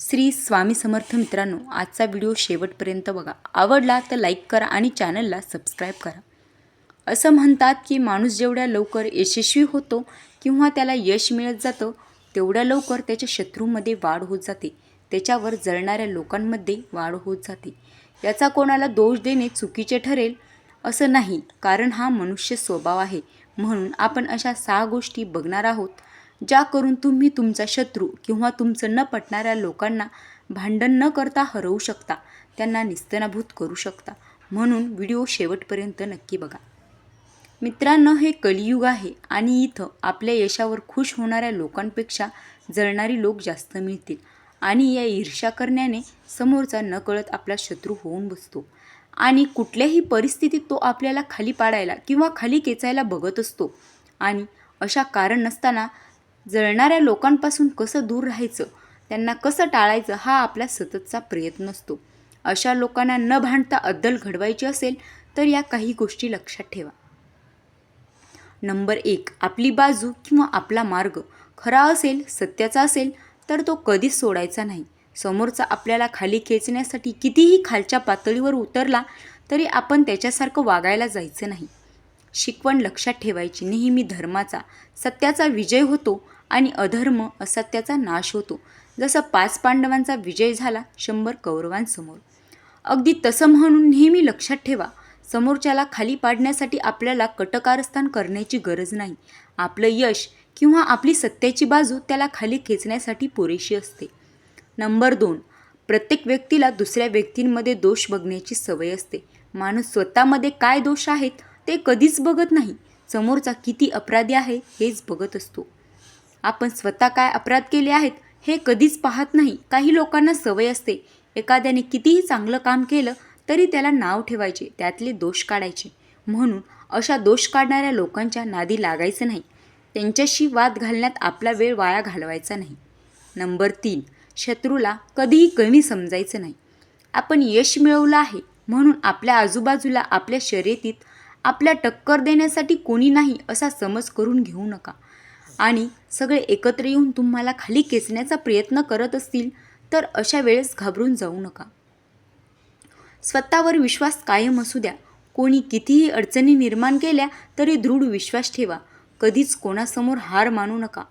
श्री स्वामी समर्थ मित्रांनो आजचा व्हिडिओ शेवटपर्यंत बघा. आवडला तर लाईक करा आणि चॅनलला सबस्क्राईब करा. असं म्हणतात की माणूस जेवढ्या लवकर यशस्वी होतो किंवा त्याला यश मिळत जातं तेवढ्या लवकर त्याच्या शत्रूमध्ये वाढ होत जाते. त्याच्यावर जळणाऱ्या लोकांमध्ये वाढ होत जाते. याचा कोणाला दोष देणे चुकीचे ठरेल असं नाही कारण हा मनुष्य स्वभाव आहे. म्हणून आपण अशा सहा गोष्टी बघणार आहोत. ज्या करून तुम्ही तुमचा शत्रू किंवा तुमचं न पटणाऱ्या लोकांना भांडण न करता हरवू शकता त्यांना निस्तनाभूत करू शकता. म्हणून व्हिडिओ शेवटपर्यंत नक्की बघा. मित्रांनो हे कलियुग आहे आणि इथं आपल्या यशावर खुश होणाऱ्या लोकांपेक्षा जळणारी लोक जास्त मिळतील आणि या ईर्ष्या करण्याने समोरचा नकळत आपला शत्रू होऊन बसतो. आणि कुठल्याही परिस्थितीत तो आपल्याला खाली पाडायला किंवा खाली केचायला बघत असतो. आणि अशा कारण नसताना जळणाऱ्या लोकांपासून कसं दूर राहायचं त्यांना कसं टाळायचं हा आपला सततचा प्रयत्न असतो. अशा लोकांना न भांडता अद्दल घडवायची असेल तर या काही गोष्टी लक्षात ठेवा. नंबर एक आपली बाजू किंवा आपला मार्ग. खरा असेल सत्याचा असेल तर तो कधीच सोडायचा नाही. समोरचा आपल्याला खाली खेचण्यासाठी कितीही खालच्या पातळीवर उतरला तरी आपण त्याच्यासारखं वागायला जायचं नाही. शिकवण लक्षात ठेवायची. नेहमी धर्माचा सत्याचा विजय होतो आणि अधर्म असत्याचा नाश होतो. जसं पाच पांडवांचा विजय झाला शंभर कौरवांसमोर. अगदी तसं म्हणून नेहमी लक्षात ठेवा समोरच्याला खाली पाडण्यासाठी आपल्याला कटकारस्थान करण्याची गरज नाही. आपलं यश किंवा आपली सत्याची बाजू त्याला खाली खेचण्यासाठी पुरेशी असते. नंबर दोन प्रत्येक व्यक्तीला दुसऱ्या व्यक्तींमध्ये दोष बघण्याची सवय असते. माणूस स्वतःमध्ये काय दोष आहेत ते कधीच बघत नाही. समोरचा किती अपराधी आहे हेच बघत असतो. आपण स्वतः काय अपराध केले आहेत हे कधीच पाहत नाही. काही लोकांना सवय असते. एखाद्याने कितीही चांगलं काम केलं तरी त्याला नाव ठेवायचे त्यातले दोष काढायचे. म्हणून अशा दोष काढणाऱ्या लोकांच्या नादी लागायचं नाही. त्यांच्याशी वाद घालण्यात आपला वेळ वाया घालवायचा नाही. नंबर तीन शत्रूला कधीही कमी समजायचं नाही. आपण यश मिळवलं आहे म्हणून आपल्या आजूबाजूला आपल्या शर्यतीत आपल्या टक्कर देण्यासाठी कोणी नाही असा समज करून घेऊ नका. आणि सगळे एकत्र येऊन तुम्हाला खाली खेचण्याचा प्रयत्न करत असतील तर अशा वेळेस घाबरून जाऊ नका. स्वतःवर विश्वास कायम असू द्या. कोणी कितीही अडचणी निर्माण केल्या तरी दृढ विश्वास ठेवा. कधीच कोणासमोर हार मानू नका.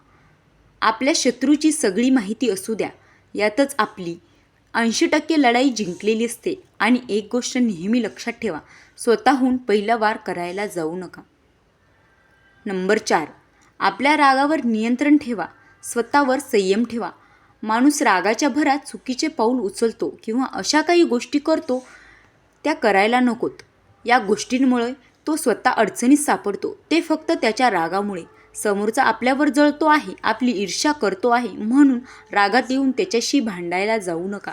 आपल्या शत्रूची सगळी माहिती असू द्या. यातच आपली ऐंशी टक्के लढाई जिंकलेली असते. आणि एक गोष्ट नेहमी लक्षात ठेवा स्वतःहून पहिला वार करायला जाऊ नका. नंबर चार आपल्या रागावर नियंत्रण ठेवा स्वतःवर संयम ठेवा. माणूस रागाच्या भरात चुकीचे पाऊल उचलतो किंवा अशा काही गोष्टी करतो त्या करायला नकोत. या गोष्टींमुळे तो स्वतः अडचणीत सापडतो. ते फक्त त्याच्या रागामुळे. समोरचा आपल्यावर जळतो आहे आपली ईर्ष्या करतो आहे म्हणून रागात येऊन त्याच्याशी भांडायला जाऊ नका.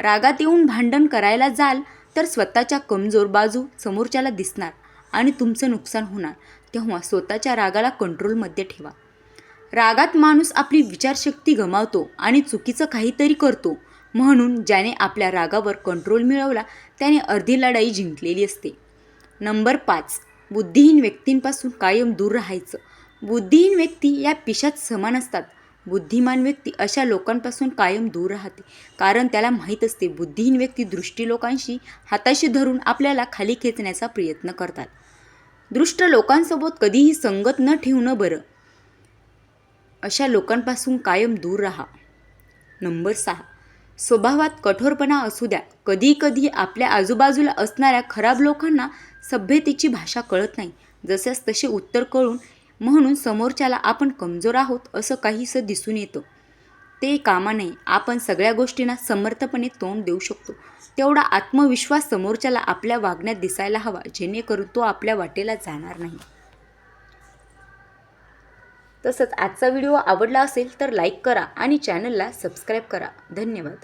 रागात येऊन भांडण करायला जाल तर स्वतःच्या कमजोर बाजू समोरच्याला दिसणार आणि तुमचं नुकसान होणार. तेव्हा स्वतःच्या रागाला कंट्रोलमध्ये ठेवा. रागात माणूस आपली विचारशक्ती गमावतो आणि चुकीचं काहीतरी करतो. म्हणून ज्याने आपल्या रागावर कंट्रोल मिळवला त्याने अर्धी लढाई जिंकलेली असते. नंबर पाच. बुद्धिहीन व्यक्तींपासून कायम दूर राहायचं. बुद्धिहीन व्यक्ती या पिशात समान असतात. बुद्धिमान व्यक्ती अशा लोकांपासून कायम दूर राहते. कारण त्याला माहीत असते बुद्धिहीन व्यक्ती दृष्टी लोकांशी हाताशी धरून आपल्याला खाली खेचण्याचा प्रयत्न करतात. दृष्ट लोकांसोबत कधीही संगत न ठेवणं बरं. अशा लोकांपासून कायम दूर राहा. नंबर सहा. स्वभावात कठोरपणा असू द्या. कधी कधी आपल्या आजूबाजूला असणाऱ्या खराब लोकांना सभ्यतेची भाषा कळत नाही. जसेच तसे उत्तर कळून म्हणून समोरच्याला आपण कमजोर आहोत असं काहीसं दिसून येतं. ते कामा नये. आपण सगळ्या गोष्टींना समर्थपणे तोंड देऊ शकतो. तेवढा आत्मविश्वास समोरच्याला आपल्या वागण्यात दिसायला हवा जेणेकरून तो आपल्या वाटेला जाणार नाही. तसंच आजचा व्हिडिओ आवडला असेल तर लाईक करा आणि चॅनलला सबस्क्राईब करा. धन्यवाद.